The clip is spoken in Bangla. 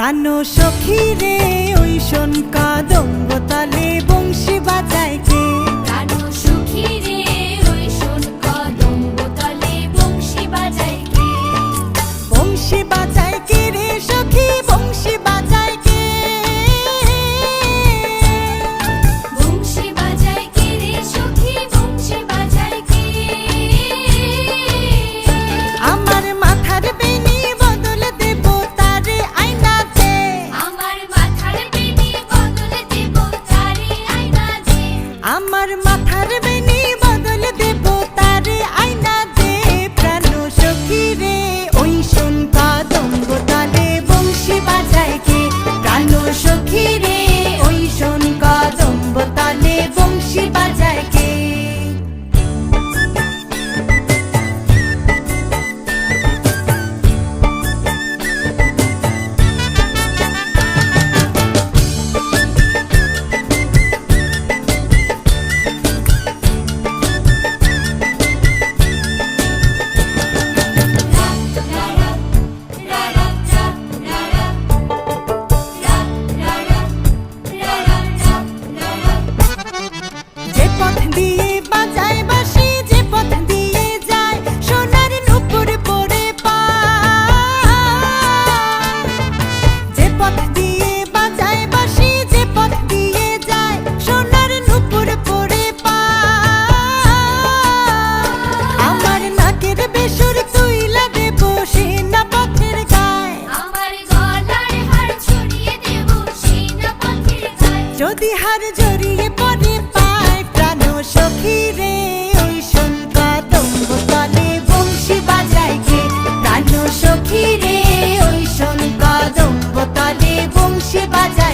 প্রাণ সখী রে ওই শোন কাদম্বতালে বংশী বাজায় যে প্রাণ সখী রে হার জড়িয়ে পরে পায় প্রাণ সখী রে, ওই শুনকা তঙ্গ তলে বংশী বাজায় কে প্রাণ সখী রে, ওই শুনকা তঙ্গ তলে বংশী বাজায়